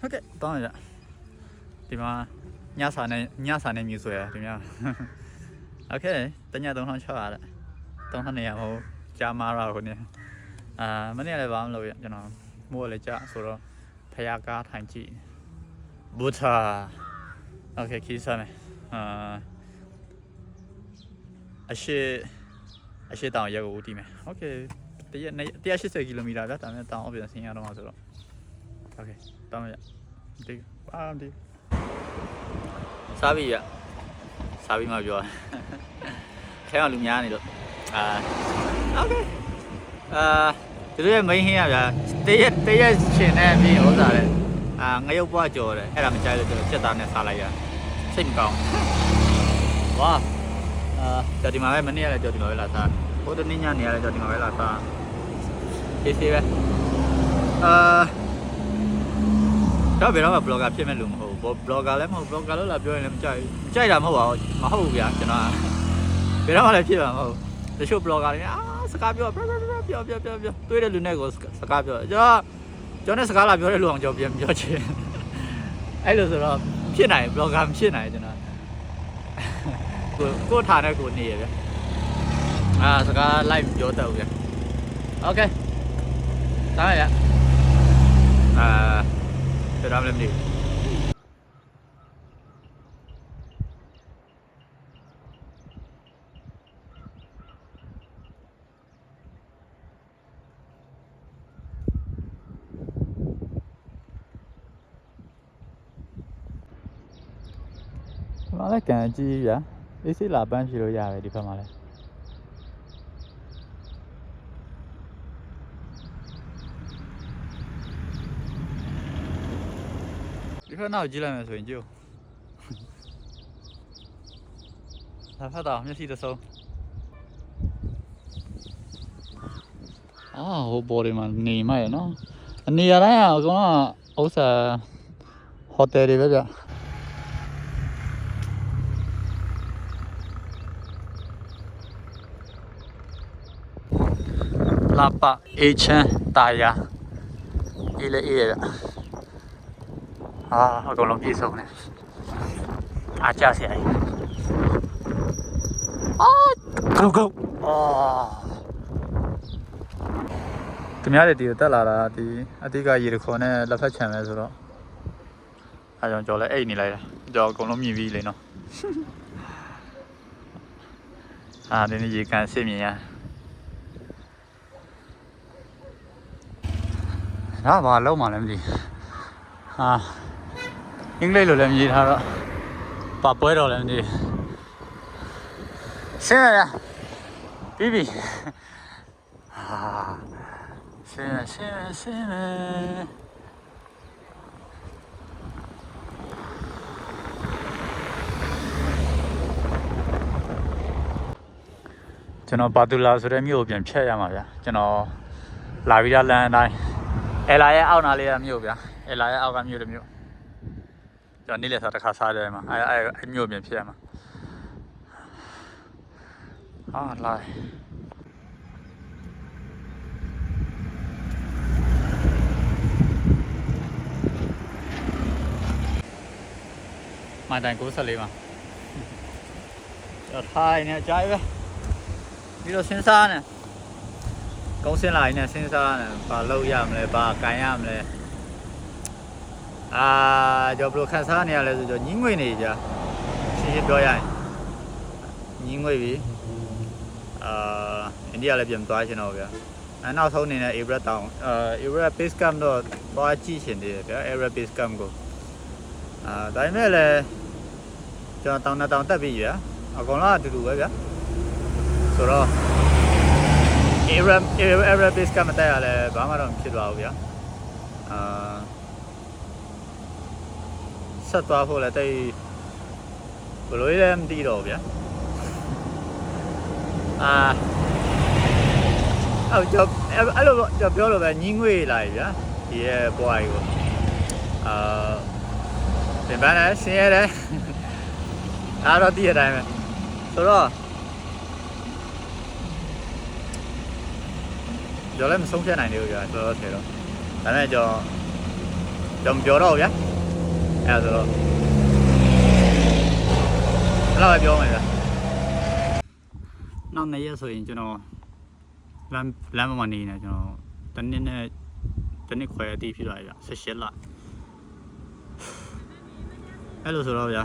ဟုတ်ကဲ့တောင်းရဒီမှာညစာနဲ့ညစာနဲ့မြူဆွဲရဒီများโอเคတည3600တဲ့3200မဟုတ်ကြာမားရဟိုနေအာမနေ့လည်းဘာမှမလုပ်ရကျွန်တော်မိုးလည်းကြာဆိုတော့ဖယားကားထိုင်ကြည့်ဘူတာโอเคခီးစားမယ်အာအရှိအရှိတောင်ရက်ကိုဦးတည်မယ်โอเคတရက်180ကီလိုမီတာဗျာဒါပေမဲ့တောင်အောင်ပြန်ဆင်းရတော့မှာဆိုတော့โอเค တောင်းရဒီပါဒီစားပြီရစားပြီးမှပြောရခဲအောင်လူများနေလို့အာ okay အာသူတို့ရဲ့ main ဟင်းရဗျာတရက်တရက်ရှင်နေပြီးဥစားတယ်အာငရုတ်ပွားကြော်တယ်အဲ့ဒါမကြိုက်လို့ကျွန်တော်ချက်သားနဲ့စားလိုက်ရစိတ်မကောင်းဝါအာကြော်ဒီမှာပဲမနေ့ကလည်းကြော်ဒီမှာပဲလာစားဟိုတနေ့ညနေကလည်းကြော်ဒီမှာပဲလာစားဒီစီပဲအာ တော့ဘယ်တော့မှ blogger ဖြစ်မဲ့လူမဟုတ်ဘူး blogger လည်းမဟုတ် blogger လို့လာပြောရင်လည်းမကြိုက်ဘူးကြိုက်တာမဟုတ်ပါဘူးမဟုတ်ဘူးဗျာကျွန်တော်ဘယ်တော့မှလည်းဖြစ်မှာမဟုတ်ဘူးတချို့ blogger တွေအာစကားပြောပြောပြောပြောပြောပြောတွေးတဲ့လူနဲ့ကိုစကားပြောကျွန်တော်ကျွန်တော်နဲ့စကားလာပြောတဲ့လူအောင်ကျွန်တော်ပြန်ပြောချင်အဲ့လိုဆိုတော့ဖြစ်နိုင် blogger မဖြစ်နိုင်ကျွန်တော်ကိုကိုထားတဲ့ကိုနေရဗျာအာစကား live ပြောတော့ဗျာ okay တားရအာ ဘယ်တော့မှမနေဘူးဒီမှာလည်းကန်အကြီးဗျာအေးစိလာပန်းဖြေလို့ရတယ်ဒီဘက်မှာလ ဒီဘက်နောက်ကြည့်လိုက်မယ်ဆိုရင်ကြည့်ဒါဖတ်တော့မျက်စိတစ်စုံအာဟိုဘော်ဒီမှာနေမှရနော်အနေရတိုင်းကအကောင်ကဥစ္စာဟိုတယ်တွေပဲဗျလာပအေချန်တာယာအေးလေအေးရဗျ ဟာအကုန်လုံးပြည့်စုံတယ်အားကြစရာကြီးအာဂုတ်ဂုတ်အာသူများတွေဒီကိုတက်လာတာဒီအတိကရေတခွန်နဲ့လက်ဖက်ချံပဲဆိုတော့အဲကြောင့်ကြော်လဲအိတ်နေလိုက်တာကြော်အကုန်လုံးမြည်ပြီးလေနော်အာဒီနေ့ရေကန်စစ်မြင်ရဒါဘာလုံးမှလည်းမသိဘူးဟာ အင်္ဂလိပ်လိုလည်းမြည်ထားတော့ပါပွဲတော်လည်းမသိဘူးဆင်းရရပြီးပြီဟာဆင်းရဆင်းရဆင်းရကျွန်တော်ပါတူလာဆိုတဲ့မြို့ကိုပြန်ဖြတ်ရမှာဗျာကျွန်တော်လာပြီးသားလမ်းအတိုင်းအလာရဲ့အောက်နာလေးကမြို့ဗျာအလာရဲ့အောက်ကမြို့တစ်မြို့ ကျွန်တော်နေ့လည်စားတစ်ခါစားတယ်မှာအဲအဲအဲမြို့ပြင်ဖြစ်ရမှာဟာလာမိုင်တိုင်94မှာကျွန်တော်ထိုင်နေအကြိုက်ပဲပြီးတော့စဉ်းစားနေကုန်းစင်းလာရင်လည်းစဉ်းစားရတယ်ဘာလုပ်ရမလဲဘာကန်ရမလဲ အာကျွန်တော်ဘယ်လိုခန်းစားနေရလဲဆိုတော့ညင်းငွေနေကြရှင်းရှင်းပြောရရင်ညင်းငွေပြီအာအိန္ဒိယလည်းပြန်သွားရှင်တော့ဗျာအဲနောက်ဆုံးအနေနဲ့ Avra Town အာ Avra Base Camp တော့သွားကြည့်ရှင်သေးတယ်ဗျာ Avra Base Camp ကိုအာဒါပေမဲ့လည်းကျွန်တော်တောင်းတတောင်းတက်ပြီဗျာအကောင်လုံးအတူတူပဲဗျာဆိုတော့ Arab Arab Arab base ကမတက်ရလဲဘာမှတော့မဖြစ်သွားဘူးဗျာအာ ဆက်သွားဖို့လည်းတိတ်ဘယ်လိုလဲမသိတော့ဘူးဗျာအာအော်ကျွန်တော်အဲ့လိုကျွန်တော်ပြောလို့ပဲညင်းငွေလာပြီဗျာဒီရဲ့ဘွားကြီးကိုအာပြန်ပါနဲ့ဆင်းရဲတယ်အားတော့တည့်ရတိုင်းပဲဆိုတော့ကျွန်တော်လည်းမဆုံးဖြတ်နိုင်သေးဘူးကြာတော်တော်ဆယ်တော့ဒါပေမဲ့ကျွန်တော်ကျွန်တော်ပြောတော့ဗျာ အဲ့ဒါဆိုတော့အဲ့လိုပဲပြောမယ်ဗျာနောက်နေ့ရက်ဆိုရင်ကျွန်တော်လမ်းလမ်းပေါ်မှာနေနေကျွန်တော်တနည်းနဲ့တနည်းခွဲအတီးဖြစ်သွားပြီဗျ18လအဲ့လိုဆိုတော့ဗျာ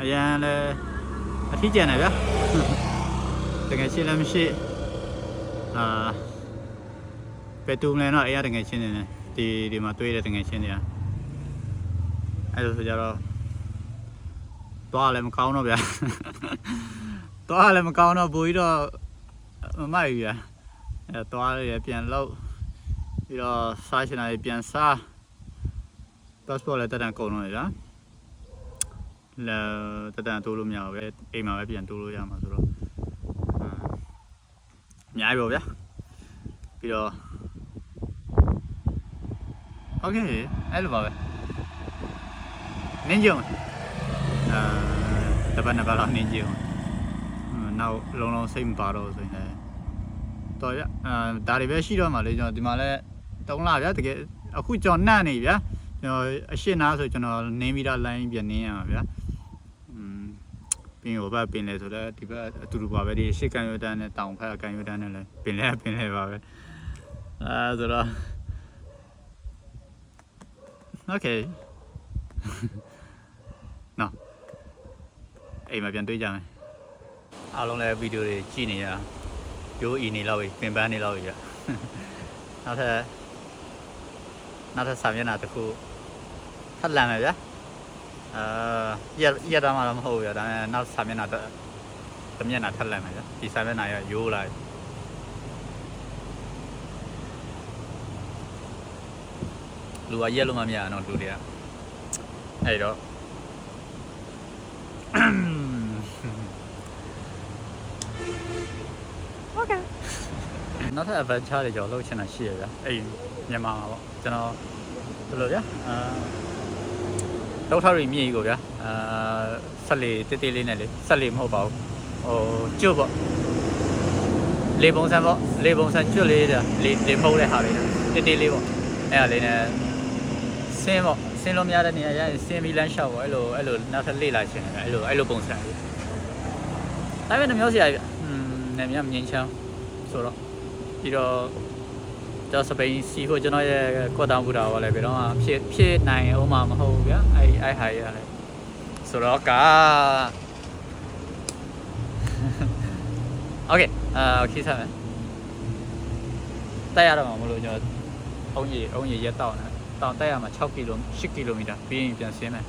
အရန်လဲအထီးကျန်တယ်ဗျာတကယ်ရှင်းလည်းမရှိအာပဲတူမလဲတော့အဲ့ရတကယ်ရှင်းနေတယ်ဒီဒီမှာတွေးတဲ့တကယ်ရှင်းနေတာ အဲ့လိုဆိုကြတော့သွားလည်းမကောင်းတော့ဗျာသွားလည်းမကောင်းတော့ဘူကြီးတော့မမိုက်ဗျာအဲသွားရပြန်လောက်ပြီးတော့စားချင်တာပြန်စား passport လည်းတက်တန်ကုန်တော့လေလားလာတက်တန်တိုးလို့မရဘူးပဲအိမ်မှာပဲပြန်တိုးလို့ရမှာဆိုတော့အများကြီးပေါ့ဗျာပြီးတော့ Okay အဲ့လိုပါပဲ နင်းကြုံအာတပတ်နှစ်ပတ်လောက်နင်းကြုံနောက်လုံးလုံးစိတ်မပါတော့ဆိုရင်လည်းတော်ရအာဒါတွေပဲရှိတော့မှလေကျွန်တော်ဒီမှာလဲ3လဗျာတကယ်အခုကျွန်တော်နှံ့နေဗျာကျွန်တော်အရှင်းနာဆိုကျွန်တော်နင်းပြီးတော့လိုင်းပြန်နင်းရမှာဗျာอืมပြီးဟိုဘက်ပင်လေဆိုတော့ဒီဘက်အတူတူပါပဲဒီရှစ်ကန်ရွတန်းနဲ့တောင်ဖက်ကန်ရွတန်းနဲ့လည်းပင်လေပင်လေပါပဲအဲဆိုတော့ Okay နော်အိမ်မှာပြန်တွေ့ကြမယ်အားလုံးလည်းဗီဒီယိုတွေကြည့်နေရရိုးအီနေလောက်ပြီပင်ပန်းနေလောက်ပြီဗျနောက်ထပ်နောက်ထပ်စာမျက်နှာတစ်ခုထပ်လန်မယ်ဗျာအာရက်ရက်တော့မှတော့မဟုတ်ဘူးဗျာဒါပေမဲ့နောက်စာမျက်နှာတစ်တစ်မျက်နှာထပ်လန်မယ်ဗျာဒီစာမျက်နှာရရိုးလာပြီလူကရက်လို့မမြင်အောင်လူတွေကအဲ့တော့ နောက်ထပ် adventure တွေကြောင့်လှုပ်ချင်တာရှိရဗျာအဲ့မြန်မာမှာပေါ့ကျွန်တော်ဘယ်လိုဗျာအာလောက်ထောက်ရီမြေကြီးကိုဗျာအာဆက်လေတေးသေးလေးနဲ့လေဆက်လေမဟုတ်ပါဘူးဟိုကျွတ်ပေါ့လေပုံစံပေါ့လေပုံစံကျွတ်လေးတဲ့လေလေဖုံးတဲ့ဟာလေးတေးသေးလေးပေါ့အဲ့ဟာလေးနဲ့ဆင်းပေါ့ဆင်းလို့မရတဲ့နေရာကျရင်ဆင်းပြီးလမ်းလျှောက်ပေါ့အဲ့လိုအဲ့လိုနောက်ထပ်လေ့လာချင်တယ်ဗျအဲ့လိုအဲ့လိုပုံစံလေးဒါပေမဲ့နှမျိုးစရာဗျอืมနှမျိုးမြင်ချမ်းဆိုတော့ ပြီးတော့ကျွန်တော်စပိန်စီဖို့ကျွန်တော်ရဲ့ကွက်တောင်ဘူတာကလည်းဘယ်တော့မှဖြစ်ဖြစ်နိုင်အောင်မှမဟုတ်ဘူးဗျာအဲ့အဲ့ဟာကြီးကလည်းဆိုတော့က โอเคအာခိစားမယ်တက်ရတော့မှာမလို့ကျွန်တော်အုံးကြီးအုံးကြီးရက်တော့နေတောင်တက်ရမှာ6ကီလို10ကီလိုမီတာပြီးရင်ပြန်ဆင်းမယ်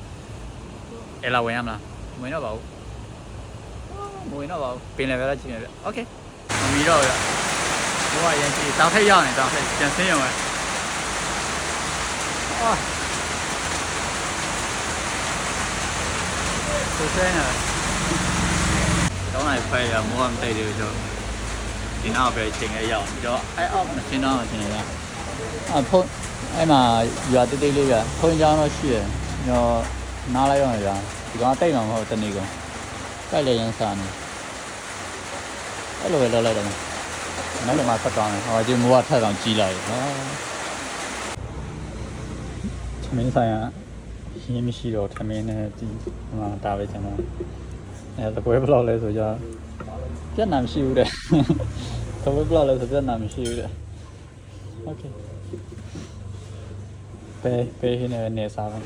အဲ့လာဝင်ရမလားဝင်တော့ပါဘူးမဝင်တော့ပါဘူးပင်လည်းပဲကြည့်မယ်ဗျโอเคမမီတော့ဗျ ဘောကရန်ကြည့်တောင်ထက်ရောက်နေတောင်ထက်ပြန်ဆင်းရုံပဲအာဆိုဆင်းနေတောင်းလိုက်ဖွဲရမောဟမတိတ်သေးဘူးကျွန်တော်ဒီနောက်ပဲချိန်လေးရောက်ပြီးတော့အဲအောက်မရှင်းတော့ရှင်ရအဖုန်းအဲ့မှာရွာတိတ်တိတ်လေးကဖုန်းကြောင်းတော့ရှိတယ်ကျွန်တော်နားလိုက်ရောဗျာဒီကောင်တိတ်မှာမဟုတ်တနေ့ကောင်တိုက်လေရန်စားနေအဲ့လိုပဲလောက်လိုက်တယ် နောက်လည်းမဆက်သွားမယ်ဟောဒီမိုးကထက်အောင်ကြီးလိုက်ဟာသမင်းဆိုင်ကရင်းမရှိတော့သမင်းနဲ့ဒီမှာဒါပဲကျွန်တော်အဲတပွဲဘလောက်လဲဆိုကြပြတ်နာမရှိဘူးတဲ့တပွဲဘလောက်လဲဆိုပြတ်နာမရှိဘူးတဲ့โอเคပဲပဲဟင်းနဲ့နေစားပါ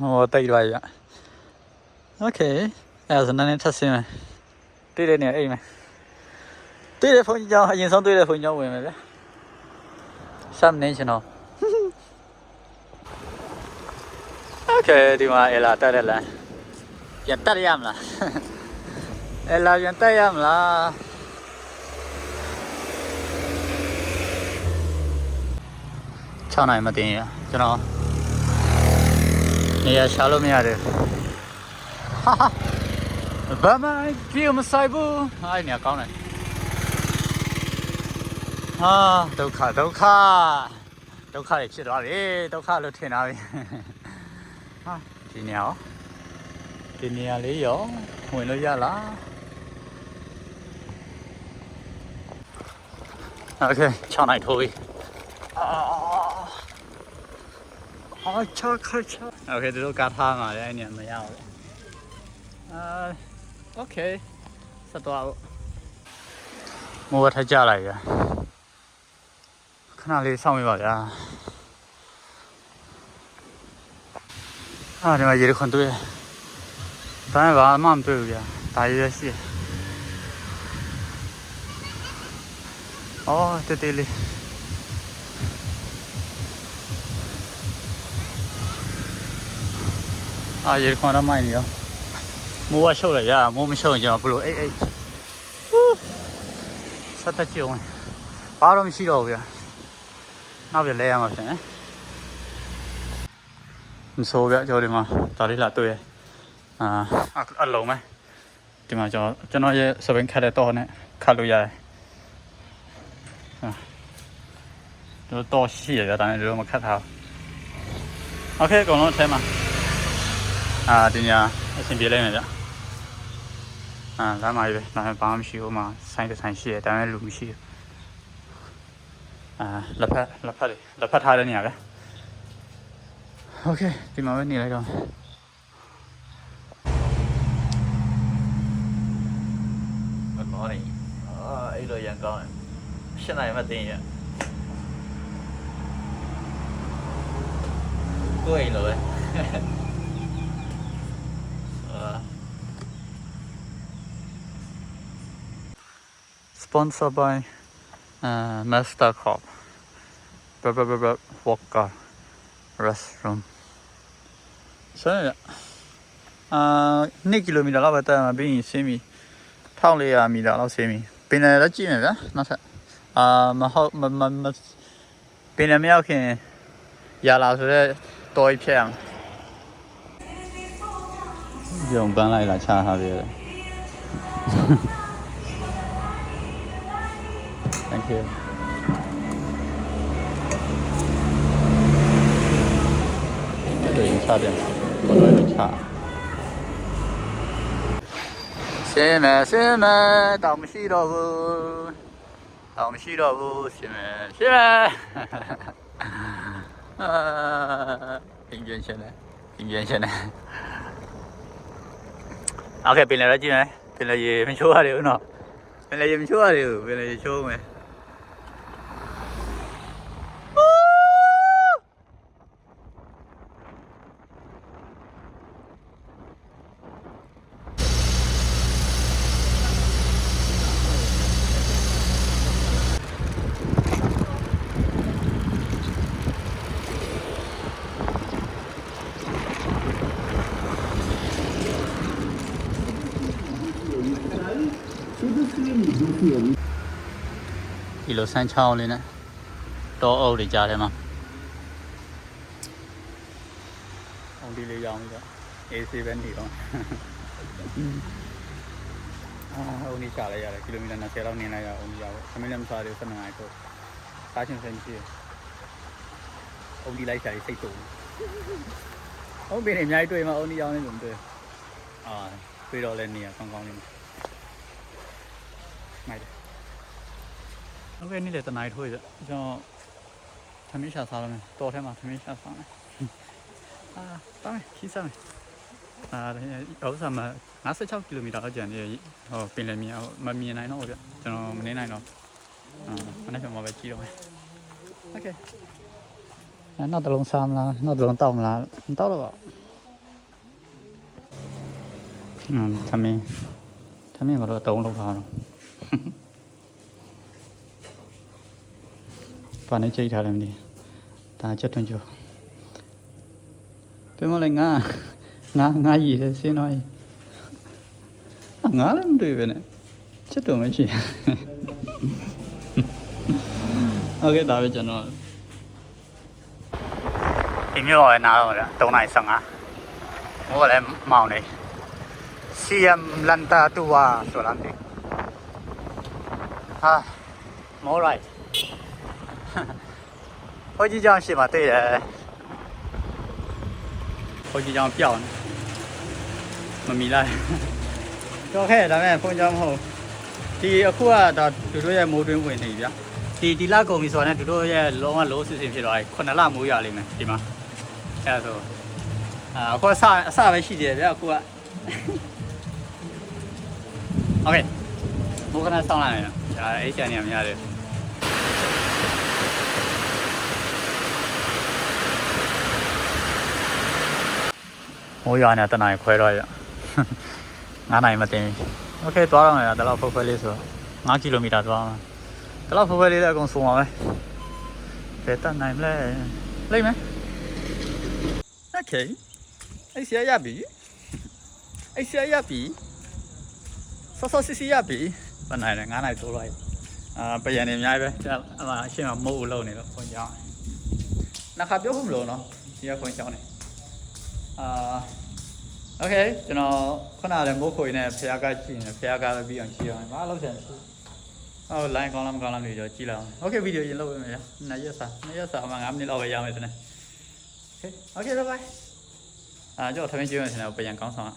ဟောတိတ်လိုက်ရโอเค အဲဒါဆိုနည်းနည်းထပ်ဆင်းမယ်တွေ့တဲ့နေရာအိမ်မယ်တွေ့တဲ့ဖုန်းကြီးကြောင်းအရင်ဆုံးတွေ့တဲ့ဖုန်းကြီးကြောင်းဝင်မယ်ဗျာစမ်းနေချင်တော့ โอเคဒီမှာအလာတက်တဲ့လမ်းပြန်တက်ရမလားအလာပြန်တက်ရမလား6နိုင်မတင်ရကျွန်တော်နေရာရှာလို့မရတယ်ဟာ ဘာမှပြေမဆိုင်ဘူးအဲ့နေရာကောင်းတယ်ဟာဒုက္ခဒုက္ခဒုက္ခတွေဖြစ်သွားပြီဒုက္ခလို့ထင်တာပြီ ဟာဒီနေရာရောဒီနေရာလေးရောဝင်လို့ရလားโอเค6နိုင်ထိုးပြီ အာချာခါချာโอเคသူတို့ကားထားမှာလည်းအဲ့နေမရဘူးအာ Ok, Sao tòa Mua thay cha lại kìa. Khá nào đi xong rồi bảo ra À, đây mà gì được con tôi? Tại bà mắm tôi kìa. Tại gì? Xì Ồ, tê tê li À, gì con đã mai nhiều မိုက်နေရောမိုးကရှုပ်လိုက်ရမိုးမရှုပ်ရင်ကျွန်တော်ဘလို့အိတ်အိတ်ဆက်တက်ကြည့်အောင်ဘာတော့မရှိတော့ဘူးဗျာနောက်ပြလဲရမှာဖြစ်နေမဆိုးဗျကျွန်တော်ဒီမှာဒါလေးလာတွေ့ရအာအလုံးမဲဒီမှာကျွန်တော်ကျွန်တော်ရဲ့စပင်းခတ်တဲ့တော့နဲ့ခတ်လို့ရတယ်အာတို့တော့ရှိရကြတာနဲ့တို့မခတ်ထားโอเคအကုန်လုံးအထဲမှာ အာဒီညာ အဆင်ပြေလိုက်မယ်ဗျအာလမ်းမကြီးပဲဒါပေမဲ့ဘာမှမရှိဘူးမှာဆိုင်တစ်ဆိုင်ရှိတယ်ဒါပေမဲ့လူမရှိဘူးအာလက်ဖက်လက်ဖက်လေးလက်ဖက်ထားတဲ့နေရာပဲโอเคဒီမှာပဲနေလိုက်တော့ Good morning အာအဲ့လိုရန်ကောင်းတယ်ရှင်းနိုင်မှတင်းရကိုယ်အိမ်လိုပဲ sponsored by uh, Master Corp Walker restroom ဆရာအာ2ကီလိုမီတာလောက်ပဲတက်ရမှာပြီးရင်ဆင်းပြီ1400မီတာလောက်ဆင်းပြီပင်လယ်လည်းကြည့်နေဗျာနောက်ထပ်အာမဟုတ်မမမပင်လယ်မရောက်ခင်ရလာဆိုတော့တော်ကြီးဖြစ်အောင်ကြုံပန်းလိုက်လာချထားပြရတယ် โอเค对，你差点，我都有差。xin mẹ xin mẹ đồng xí đồ vu đồng xí đồ vu xin mẹ xin mẹ hình duyên xin mẹ hình duyên xin mẹ ok pin là đó chứ mẹ pin là gì? Mình chúa điều nó pin là gì? Chúa điều pin là gì? Chúa mẹ ဒီလိုဆန်းချောင်းလေးနဲ့တောအုပ်တွေကြားထဲမှာအောင်ဒီလေးရောင်းပြီးတော့အေးဆေးပဲနေတော့အာအောင်ဒီချလိုက်ရတယ်ကီလိုမီတာ20လောက်နေလိုက်ရအောင်ဒီရောက်သမီးလည်းမစားသေးဘူး7နိုင်တော့စားချင်စိတ်မရှိဘူးအောင်ဒီလိုက်ချာစိတ်တူဟုတ်ပြီအများကြီးတွေ့မှာအောင်ဒီရောင်းနေလို့မတွေ့အာတွေ့တော့လည်းနေရကောင်းကောင်းလေး မိုက်တယ် ဟုတ်ကဲ့နေ့လေတနိုင်ထိုးရကျွန်တော်သမီးရှာစားရမယ်တော်ထဲမှာသမီးရှာစားမယ်အာတာမယ်ခီးစားမယ်အာဒါဥစားမှာ56ကီလိုမီတာလောက်ကျန်နေဟိုပင်လယ်မြေမမြင်နိုင်တော့ဘူးဗျကျွန်တော်မနေနိုင်တော့အာမနေ့ကမှပဲကြည့်တော့မယ်โอเคအဲ့နောက်တစ်လုံးစားမလားနောက်တစ်လုံးတောက်မလားမတောက်တော့ပါอืมသမင်းသမင်းကတော့တုံးလောက်ပါတော့ ဘာနဲ့ချိန်ထားလဲမသိဒါချက်ထွန်းကျော်ပြန်မလဲငါငါငါရည်ဆင်းတော့ငါလည်းမတွေ့ပဲနဲ့ချက်တော့မရှိโอเคဒါပဲကျွန်တော်ဒီမျိုးရနာတော့3နိုင်15ဟိုလည်းမောင်းနေ CM လန်တာတူဝါဆိုလမ်းတယ်ဟာ more right ဟိုကြီးကြောင်ရှေ့မှာတွေ့တယ်ဟိုကြီးကြောင်ပျောက်နေမမီလိုက်တော့ခဲ့ဒါပေမဲ့ဖုန်းကြောင်မဟုတ်ဒီအခုကဒါတို့တို့ရဲ့မိုးတွင်းဝင်နေပြီဗျာ ဒီဒီလကုန်ပြီဆိုတာနဲ့သူတို့ရဲ့လုံးဝ low season ဖြစ်သွားပြီ9လမိုးရလိမ့်မယ်ဒီမှာအဲ့ဒါဆိုအာအခုအစအစပဲရှိသေးတယ်ဗျအခုက โอเคမိုးခဏစောင်းလိုက်မယ်ဒါအဲ့ချန်နေရမရတယ် မိုးရွာနေတနင်္လာခွဲတော့ရ 9နိုင်မတင်โอเคသွားတော့မယ်ဒါတော့ဖုတ်ဖွဲလေးဆိုတော့9ကီလိုမီတာသွားမှာဒါတော့ဖုတ်ဖွဲလေးလည်းအကုန်ဆုံးပါပဲဘယ်တတ်နိုင်မလဲလိမ့်မယ်โอเคအဲ့ဆရာရပြီအဲ့ဆရာရပြီဆော့ဆော့စစ်စစ်ရပြီဘယ်နိုင်လဲ9နိုင်တိုးလိုက်အာပယံနေအများကြီးပဲအမှအရှင်းမမဟုတ်ဘူးလုံးနေတော့ခွန်ကြောင်းနောက်ခါပြောဖို့မလို့နော်ဒီကခွန်ကြောင်းနေ အာ โอเคကျွန်တော်ခုနကလည်းမိုးခွေနဲ့ဖျားကကြည့်နေဖျားကလည်းပြီးအောင်ကြည့်အောင်ဘာလို့ဆန်ရှိဟုတ် line ကောင်းလားမကောင်းလားမသိတော့ကြည့်လိုက်အောင်โอเคဗီဒီယိုရင်လုပ်ပေးမယ်ရနှစ်ရက်စာနှစ်ရက်စာအမှ9မိနစ်လောက်ပဲရမယ်စနေโอเคโอเคဘိုင်ဘိုင်အာကြောက်ထမင်းကြည့်ရမယ်စနေပြန်ကောင်းဆောင်